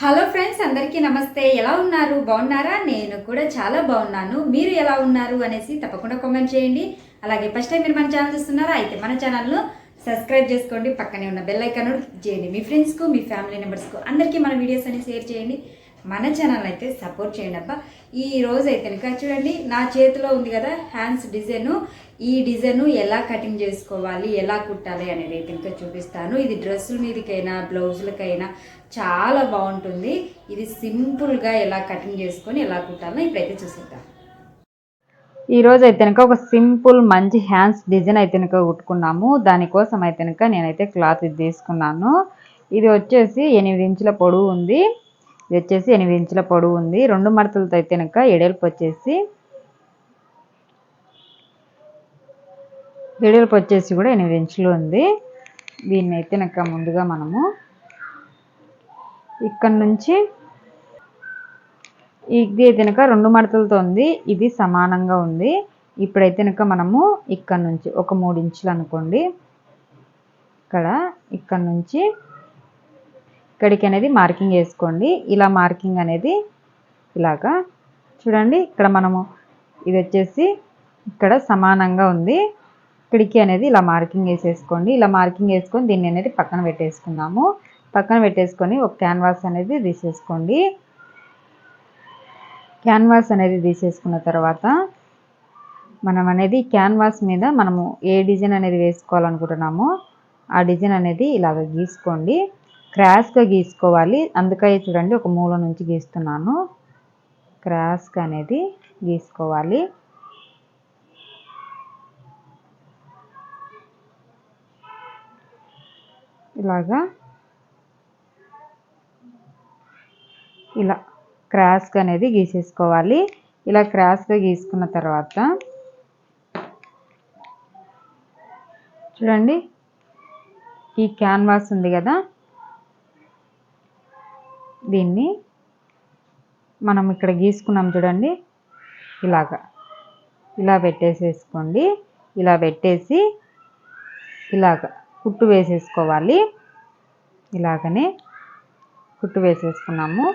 Hello friends అందరికీ నమస్తే. ఎలా ఉన్నారు? బాగున్నారా? నేను కూడా చాలా బాగున్నాను. మీరు ఎలా ఉన్నారు అనేసి తప్పకుండా కామెంట్ చేయండి. అలాగే ఫస్ట్ టైం మీరు మన ఛానల్ చూస్తున్నారా అయితే మన ఛానల్ను సబ్స్క్రైబ్ చేసుకోండి. పక్కనే ఉన్న బెల్ ఐకాన్ చేయండి. మీ ఫ్రెండ్స్కు మీ ఫ్యామిలీ మెంబర్స్కు అందరికీ మన వీడియోస్ అన్ని షేర్ చేయండి. మన ఛానల్ అయితే సపోర్ట్ చేయండి అబ్బా. ఈ రోజు అయితే కనుక చూడండి నా చేతిలో ఉంది కదా హ్యాండ్స్ డిజైన్ ఈ డిజైన్ ఎలా కటింగ్ చేసుకోవాలి ఎలా కుట్టాలి అనేది అయితే కనుక చూపిస్తాను. ఇది డ్రెస్సుల మీదకైనా బ్లౌజులకైనా చాలా బాగుంటుంది. ఇది సింపుల్గా ఎలా కటింగ్ చేసుకొని ఎలా కుట్టాలో ఇప్పుడైతే చూసేద్దాం. ఈ రోజు అయితే కనుక ఒక సింపుల్ మంచి హ్యాండ్స్ డిజైన్ అయితే కనుక కుట్టుకున్నాము. దానికోసం అయితే కనుక నేనైతే క్లాత్ ఇది తీసుకున్నాను. ఇది వచ్చేసి ఎనిమిది ఇంచుల పొడవు ఉంది. ఇది వచ్చేసి ఎనిమిది ఇంచుల పొడవు ఉంది. రెండు మడతలతో అయితే కనుక ఎడల్పు వచ్చేసి ఎడల్పు వచ్చేసి కూడా ఎనిమిది ఇంచులు ఉంది. దీన్ని అయితే కనుక ముందుగా మనము ఇక్కడ నుంచి ఇది అయితే కనుక రెండు మడతలతో ఉంది. ఇది సమానంగా ఉంది. ఇప్పుడైతే కనుక మనము ఇక్కడ నుంచి ఒక మూడు ఇంచులు అనుకోండి. ఇక్కడ ఇక్కడ నుంచి ఇక్కడికి అనేది మార్కింగ్ వేసుకోండి. ఇలా మార్కింగ్ అనేది ఇలాగా. చూడండి ఇక్కడ మనము ఇది వచ్చేసి ఇక్కడ సమానంగా ఉంది. ఇక్కడికి అనేది ఇలా మార్కింగ్ వేసేసుకోండి. ఇలా మార్కింగ్ వేసుకొని దీన్ని అనేది పక్కన పెట్టేసుకుందాము. పక్కన పెట్టేసుకొని ఒక క్యాన్వాస్ అనేది తీసేసుకోండి. క్యాన్వాస్ అనేది తీసేసుకున్న తర్వాత మనం అనేది క్యాన్వాస్ మీద మనము ఏ డిజైన్ అనేది వేసుకోవాలనుకుంటున్నామో ఆ డిజైన్ అనేది ఇలాగ గీసుకోండి. క్రాస్గా గీసుకోవాలి. అందుకని చూడండి ఒక మూల నుంచి గీస్తున్నాను. క్రాస్గా అనేది గీసుకోవాలి. ఇలాగా. ఇలా క్రాస్గా అనేది గీసేసుకోవాలి. ఇలా క్రాస్గా గీసుకున్న తర్వాత చూడండి ఈ క్యాన్వాస్ ఉంది కదా దీన్ని మనం ఇక్కడ గీసుకున్నాం చూడండి. ఇలాగా. ఇలా పెట్టేసేసుకోండి. ఇలా పెట్టేసి ఇలాగ కుట్టు వేసేసుకోవాలి. ఇలాగనే కుట్టు వేసేసుకున్నాము.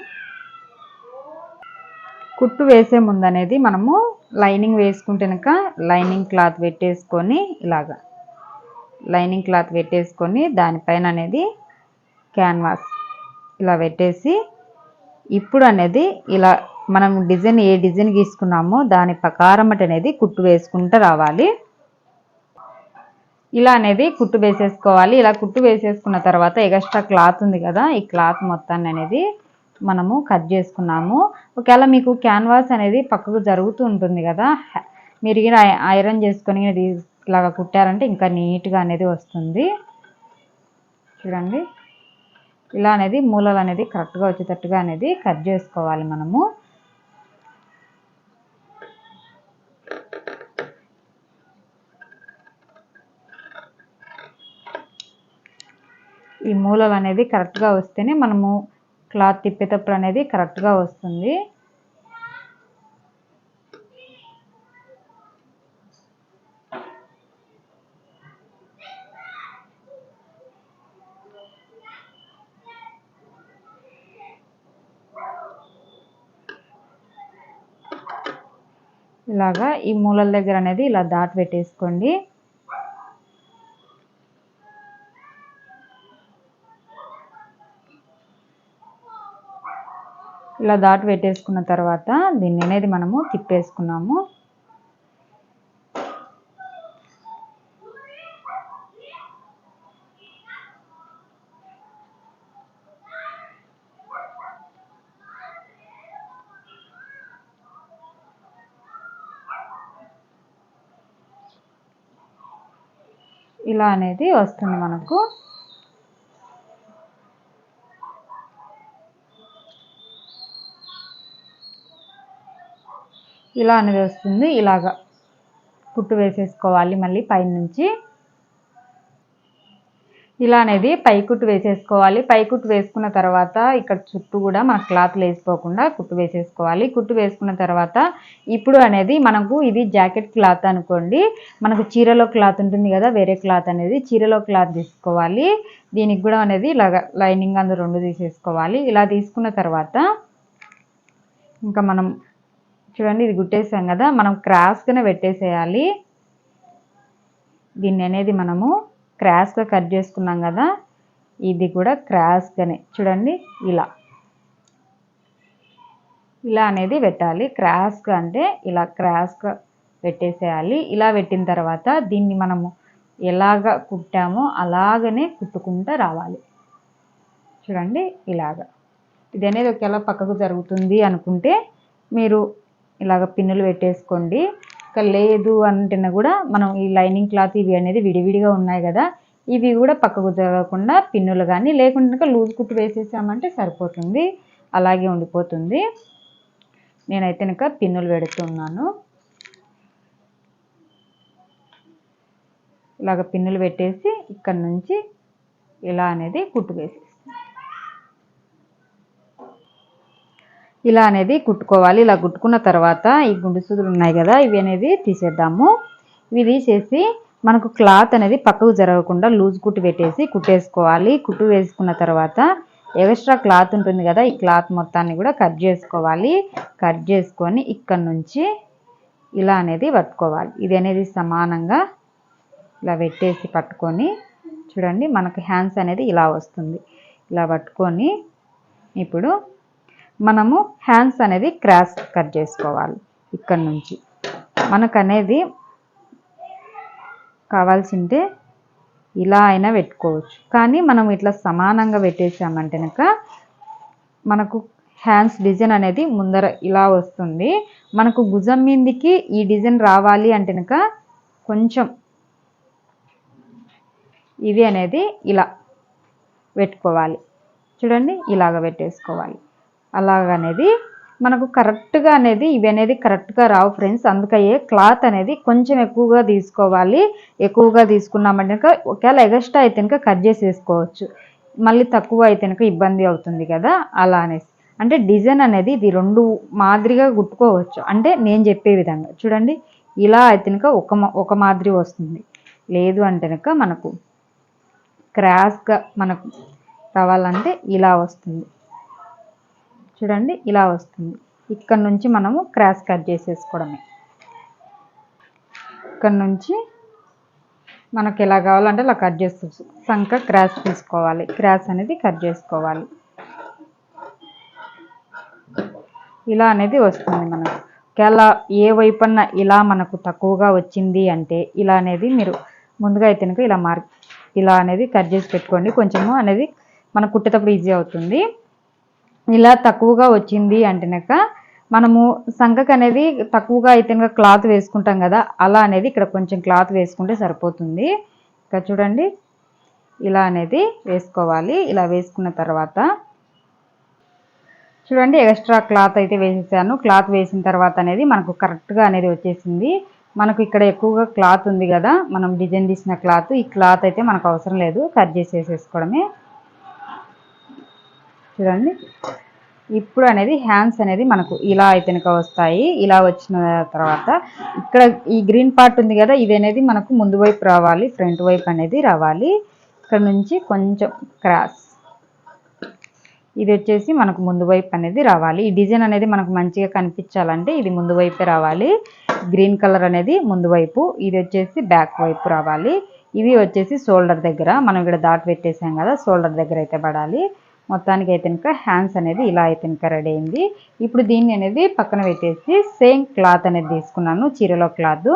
కుట్టు వేసే ముందు అనేది మనము లైనింగ్ వేసుకుంటే కనుక లైనింగ్ క్లాత్ పెట్టేసుకొని ఇలాగా. లైనింగ్ క్లాత్ పెట్టేసుకొని దానిపైన అనేది క్యాన్వాస్ ఇలా పెట్టేసి ఇప్పుడు అనేది ఇలా మనం డిజైన్ ఏ డిజైన్ గీసుకున్నామో దాని ప్రకారం అనేది కుట్టు వేసుకుంటూ రావాలి. ఇలా అనేది కుట్టు వేసేసుకోవాలి. ఇలా కుట్టు వేసేసుకున్న తర్వాత ఎక్స్ట్రా క్లాత్ ఉంది కదా ఈ క్లాత్ మొత్తాన్ని అనేది మనము కట్ చేసుకున్నాము. ఒకవేళ మీకు క్యాన్వాస్ అనేది పక్కకు జరుగుతూ ఉంటుంది కదా మీరు ఐరన్ చేసుకొని ఇలాగా ఇలాగ కుట్టారంటే ఇంకా నీట్గా అనేది వస్తుంది. చూడండి. ఇలా అనేది మూలలు అనేది కరెక్ట్గా వచ్చేటట్టుగా అనేది కట్ చేసుకోవాలి మనము. ఈ మూలలు అనేది కరెక్ట్గా వస్తేనే మనము క్లాత్ తిప్పేటప్పుడు అనేది కరెక్ట్గా వస్తుంది. ఇలాగా ఈ మూలల దగ్గర అనేది ఇలా దాటి పెట్టేసుకోండి. ఇలా దాటి పెట్టేసుకున్న తర్వాత దీన్ని అనేది మనము తిప్పేసుకున్నాము. ఇలా అనేది వస్తుంది మనకు. ఇలా అనేది వస్తుంది. ఇలాగా కుట్టు వేసేసుకోవాలి మళ్ళీ పైనుంచి. ఇలా అనేది పైకుట్టు వేసేసుకోవాలి. పైకుట్టు వేసుకున్న తర్వాత ఇక్కడ చుట్టూ కూడా మన క్లాత్ లేసిపోకుండా కుట్టు వేసేసుకోవాలి. కుట్టు వేసుకున్న తర్వాత ఇప్పుడు అనేది మనకు ఇది జాకెట్ క్లాత్ అనుకోండి. మనకు చీరలో క్లాత్ ఉంటుంది కదా వేరే క్లాత్ అనేది చీరలో క్లాత్ తీసుకోవాలి. దీనికి కూడా అనేది లైనింగ్ అందు రెండు తీసేసుకోవాలి. ఇలా తీసుకున్న తర్వాత ఇంకా మనం చూడండి ఇది గుట్టేసాం కదా మనం క్రాస్గానే పెట్టేసేయాలి. దీన్ని అనేది మనము క్రాస్గా కట్ చేసుకున్నాం కదా ఇది కూడా క్రాస్గానే చూడండి ఇలా. ఇలా అనేది పెట్టాలి. క్రాస్గా అంటే ఇలా క్రాస్గా పెట్టేసేయాలి. ఇలా పెట్టిన తర్వాత దీన్ని మనము ఎలాగ కుట్టామో అలాగనే కుట్టుకుంటూ రావాలి. చూడండి ఇలాగా. ఇది అనేది ఒకేలా పక్కకు జరుగుతుంది అనుకుంటే మీరు ఇలాగ పిన్నులు పెట్టేసుకోండి. లేదు అంటేనే కూడా మనం ఈ లైనింగ్ క్లాత్ ఇవి అనేది విడివిడిగా ఉన్నాయి కదా ఇవి కూడా పక్కకు జరగకుండా పిన్నులు కానీ లేకుండా లూజ్ కుట్టు వేసేసామంటే సరిపోతుంది అలాగే ఉండిపోతుంది. నేనైతే ఇంకా పిన్నులు పెడుతున్నాను. ఇలాగ పిన్నులు పెట్టేసి ఇక్కడ నుంచి ఇలా అనేది కుట్టు వేసేసి ఇలా అనేది కుట్టుకోవాలి. ఇలా కుట్టుకున్న తర్వాత ఈ గుండు సూదులు ఉన్నాయి కదా ఇవి అనేది తీసేద్దాము. ఇవి తీసేసి మనకు క్లాత్ అనేది పక్కకు జరగకుండా లూజ్ కుట్టు పెట్టేసి కుట్టేసుకోవాలి. కుట్టు వేసుకున్న తర్వాత ఎక్స్ట్రా క్లాత్ ఉంటుంది కదా ఈ క్లాత్ మొత్తాన్ని కూడా కట్ చేసుకోవాలి. కట్ చేసుకొని ఇక్కడ నుంచి ఇలా అనేది పట్టుకోవాలి. ఇది అనేది సమానంగా ఇలా పెట్టేసి పట్టుకొని చూడండి మనకు హ్యాండ్స్ అనేది ఇలా వస్తుంది. ఇలా పట్టుకొని ఇప్పుడు మనము హ్యాండ్స్ అనేది క్రాస్ కట్ చేసుకోవాలి ఇక్కడ నుంచి. మనకు అనేది కావాల్సింటే ఇలా అయినా పెట్టుకోవచ్చు. కానీ మనం ఇట్లా సమానంగా పెట్టేసామంటే కనుక మనకు హ్యాండ్స్ డిజైన్ అనేది ముందర ఇలా వస్తుంది. మనకు భుజం మీదికి ఈ డిజైన్ రావాలి అంటే కనుక కొంచెం ఇది అనేది ఇలా పెట్టుకోవాలి. చూడండి ఇలాగ పెట్టేసుకోవాలి. అలాగనేది మనకు కరెక్ట్గా అనేది ఇవి అనేది కరెక్ట్గా రావు ఫ్రెండ్స్ అందుకయ్యే క్లాత్ అనేది కొంచెం ఎక్కువగా తీసుకోవాలి. ఎక్కువగా తీసుకున్నామంటే ఒకవేళ ఎగస్ట్రా అయితే కనుక కట్ చేసేసుకోవచ్చు. మళ్ళీ తక్కువ అయితే కనుక ఇబ్బంది అవుతుంది కదా అలా అనేసి. అంటే డిజైన్ అనేది ఇది రెండు మాదిరిగా కుట్టుకోవచ్చు. అంటే నేను చెప్పే విధంగా చూడండి ఇలా అయితే కనుక ఒక మా- ఒక మాదిరి వస్తుంది. లేదు అంటే కనుక మనకు క్రాస్గా మనకు రావాలంటే ఇలా వస్తుంది. చూడండి ఇలా వస్తుంది. ఇక్కడ నుంచి మనము క్రాస్ కట్ చేసేసుకోవడమే. ఇక్కడ నుంచి మనకు ఎలా కావాలంటే అలా కట్ చేసుకోవచ్చు సంక క్రాస్ తీసుకోవాలి. క్రాస్ అనేది కట్ చేసుకోవాలి. ఇలా అనేది వస్తుంది మనకు. ఒకవేళ ఏ వైపున ఇలా మనకు తక్కువగా వచ్చింది అంటే ఇలా అనేది మీరు ముందుగా అయితే కనుక ఇలా మార్క్ ఇలా అనేది కట్ చేసి పెట్టుకోండి. కొంచెము అనేది మనం కుట్టేటప్పుడు ఈజీ అవుతుంది. ఇలా తక్కువగా వచ్చింది అంటేనక మనము సంకకు అనేది తక్కువగా అయితే కనుక క్లాత్ వేసుకుంటాం కదా అలా అనేది ఇక్కడ కొంచెం క్లాత్ వేసుకుంటే సరిపోతుంది. ఇక్కడ చూడండి ఇలా అనేది వేసుకోవాలి. ఇలా వేసుకున్న తర్వాత చూడండి ఎక్స్ట్రా క్లాత్ అయితే వేసేసాను. క్లాత్ వేసిన తర్వాత అనేది మనకు కరెక్ట్గా అనేది వచ్చేసింది. మనకు ఇక్కడ ఎక్కువగా క్లాత్ ఉంది కదా మనం డిజైన్ తీసిన క్లాత్ ఈ క్లాత్ అయితే మనకు అవసరం లేదు. కట్ చేసేసేసుకోవడమే. చూడండి. ఇప్పుడు అనేది హ్యాండ్స్ అనేది మనకు ఇలా అయితే వస్తాయి. ఇలా వచ్చిన తర్వాత ఇక్కడ ఈ గ్రీన్ పార్ట్ ఉంది కదా ఇది అనేది మనకు ముందు వైపు రావాలి ఫ్రంట్ వైపు అనేది రావాలి. ఇక్కడ నుంచి కొంచెం క్రాస్. ఇది వచ్చేసి మనకు ముందు వైపు అనేది రావాలి. ఈ డిజైన్ అనేది మనకు మంచిగా కనిపించాలంటే ఇది ముందు వైపే రావాలి. గ్రీన్ కలర్ అనేది ముందు వైపు ఇది వచ్చేసి బ్యాక్ వైపు రావాలి. ఇవి వచ్చేసి షోల్డర్ దగ్గర మనం ఇక్కడ దాటి పెట్టేసాం కదా షోల్డర్ దగ్గర అయితే పడాలి. మొత్తానికి అయితే కనుక హ్యాండ్స్ అనేది ఇలా అయితే కనుక రెడీ అయింది. ఇప్పుడు దీన్ని అనేది పక్కన పెట్టేసి సేమ్ క్లాత్ అనేది తీసుకున్నాను చీరలో క్లాత్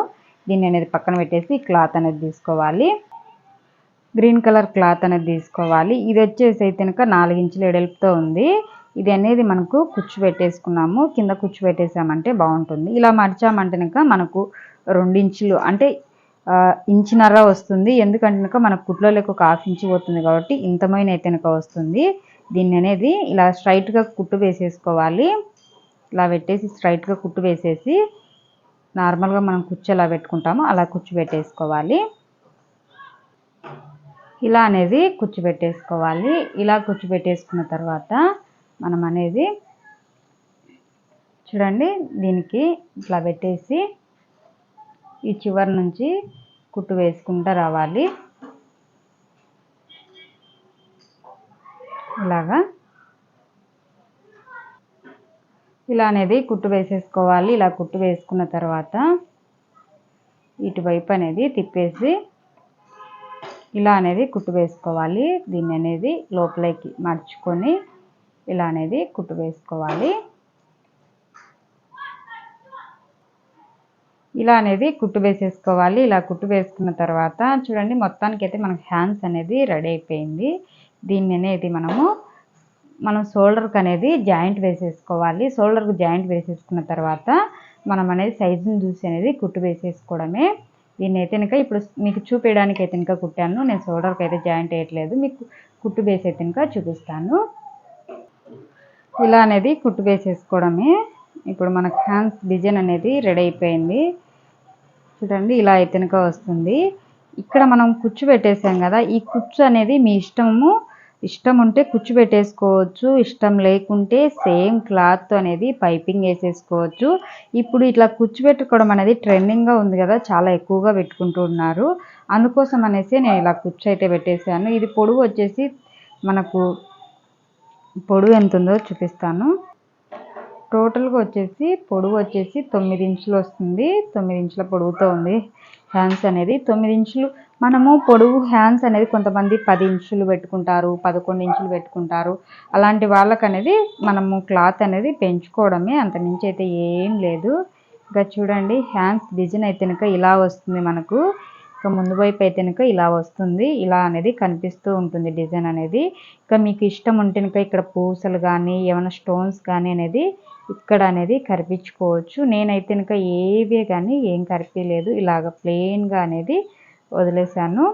దీన్ని అనేది పక్కన పెట్టేసి క్లాత్ అనేది తీసుకోవాలి. గ్రీన్ కలర్ క్లాత్ అనేది తీసుకోవాలి. ఇది వచ్చేసి అయితే కనుక నాలుగించులు ఎడల్పుతో ఉంది. ఇది అనేది మనకు కుచ్చు పెట్టేసుకున్నాము. కింద కుచ్చు పెట్టేసామంటే బాగుంటుంది. ఇలా మడిచామంటే కనుక మనకు రెండించులు అంటే ఆ, వస్తుంది. ఎందుకంటే కనుక మనకు కుట్లలో ఒక హాఫ్ ఇంచు పోతుంది కాబట్టి ఇంతమైన అయితే కనుక వస్తుంది. దీన్ని అనేది ఇలా స్ట్రైట్గా కుట్టు వేసేసుకోవాలి. ఇలా పెట్టేసి స్ట్రైట్గా కుట్టు వేసేసి నార్మల్గా మనం కుచ్చు ఎలా పెట్టుకుంటామో అలా కుచ్చు పెట్టేసుకోవాలి. ఇలా అనేది కుచ్చిపెట్టేసుకోవాలి ఇలా కుచ్చిపెట్టేసుకున్న తర్వాత మనం అనేది చూడండి దీనికి ఇట్లా పెట్టేసి ఈ చివరి నుంచి కుట్టు వేసుకుంటూ రావాలి. ఇలాగా. ఇలా అనేది కుట్టు వేసేసుకోవాలి. ఇలా కుట్టు వేసుకున్న తర్వాత ఇటువైపు అనేది తిప్పేసి ఇలా అనేది కుట్టు వేసుకోవాలి. దీన్ని అనేది లోపలికి మర్చుకొని ఇలా అనేది కుట్టు వేసుకోవాలి. ఇలా అనేది కుట్టు వేసేసుకోవాలి. ఇలా కుట్టు వేసుకున్న తర్వాత చూడండి మొత్తానికి అయితే మనకు హ్యాండ్స్ అనేది రెడీ అయిపోయింది. దీన్ని అనేది మనము మనం షోల్డర్కి అనేది జాయింట్ వేసేసుకోవాలి. షోల్డర్కి జాయింట్ వేసేసుకున్న తర్వాత మనం అనేది సైజుని చూసి అనేది కుట్టు వేసేసుకోవడమే. దీన్ని అయితే కనుక ఇప్పుడు మీకు చూపించడానికి అయితే కనుక కుట్టాను. నేను షోల్డర్కి అయితే జాయింట్ వేయట్లేదు. మీకు కుట్టు వేసి అయితే కనుక చూపిస్తాను. ఇలా అనేది కుట్టు వేసేసుకోవడమే. ఇప్పుడు మన హ్యాండ్స్ డిజైన్ అనేది రెడీ అయిపోయింది. చూడండి ఇలా అయితే కనుక వస్తుంది. ఇక్కడ మనం కుచ్చు పెట్టేసాం కదా ఈ కుచ్చు అనేది మీ ఇష్టము. ఇష్టం ఉంటే కుచ్చు పెట్టేసుకోవచ్చు ఇష్టం లేకుంటే సేమ్ క్లాత్ అనేది పైపింగ్ వేసేసుకోవచ్చు. ఇప్పుడు ఇట్లా కుచ్చు పెట్టుకోవడం అనేది ట్రెండింగ్గా ఉంది కదా చాలా ఎక్కువగా పెట్టుకుంటూ ఉన్నారు. అందుకోసం అనేసి నేను ఇలా కుచ్చు అయితే పెట్టేశాను. ఇది పొడవు వచ్చేసి మనకు పొడవు ఎంత ఉందో చూపిస్తాను. టోటల్గా వచ్చేసి పొడవు వచ్చేసి తొమ్మిది ఇంచులు వస్తుంది. తొమ్మిది ఇంచుల పొడవుతో ఉంది. హ్యాండ్స్ అనేది తొమ్మిది ఇంచులు. మనము పొడవు హ్యాండ్స్ అనేది కొంతమంది పది ఇంచులు పెట్టుకుంటారు పదకొండు ఇంచులు పెట్టుకుంటారు. అలాంటి వాళ్ళకు అనేది మనము క్లాత్ అనేది పెంచుకోవడమే అంత నుంచి అయితే ఏం లేదు. ఇంకా చూడండి హ్యాండ్స్ డిజైన్ అయితే కనుక ఇలా వస్తుంది మనకు. ఇంకా ముందు వైపు అయితే కనుక ఇలా వస్తుంది. ఇలా అనేది కనిపిస్తూ ఉంటుంది డిజైన్ అనేది. ఇంకా మీకు ఇష్టం ఉంటే కనుక ఇక్కడ పూసలు కానీ ఏమైనా స్టోన్స్ కానీ అనేది ఇక్కడ అనేది కరిపించుకోవచ్చు. నేనైతే కనుక ఏవే కానీ ఏం కరిపించలేదు ఇలాగ ప్లెయిన్గా అనేది వదిలేశాను.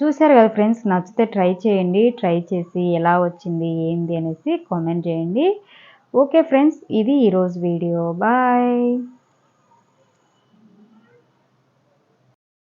చూశారు కదా ఫ్రెండ్స్ నచ్చితే ట్రై చేయండి. ట్రై చేసి ఎలా వచ్చింది ఏంది అనేసి కామెంట్ చేయండి. ఓకే ఫ్రెండ్స్ ఇది ఈరోజు వీడియో. బాయ్.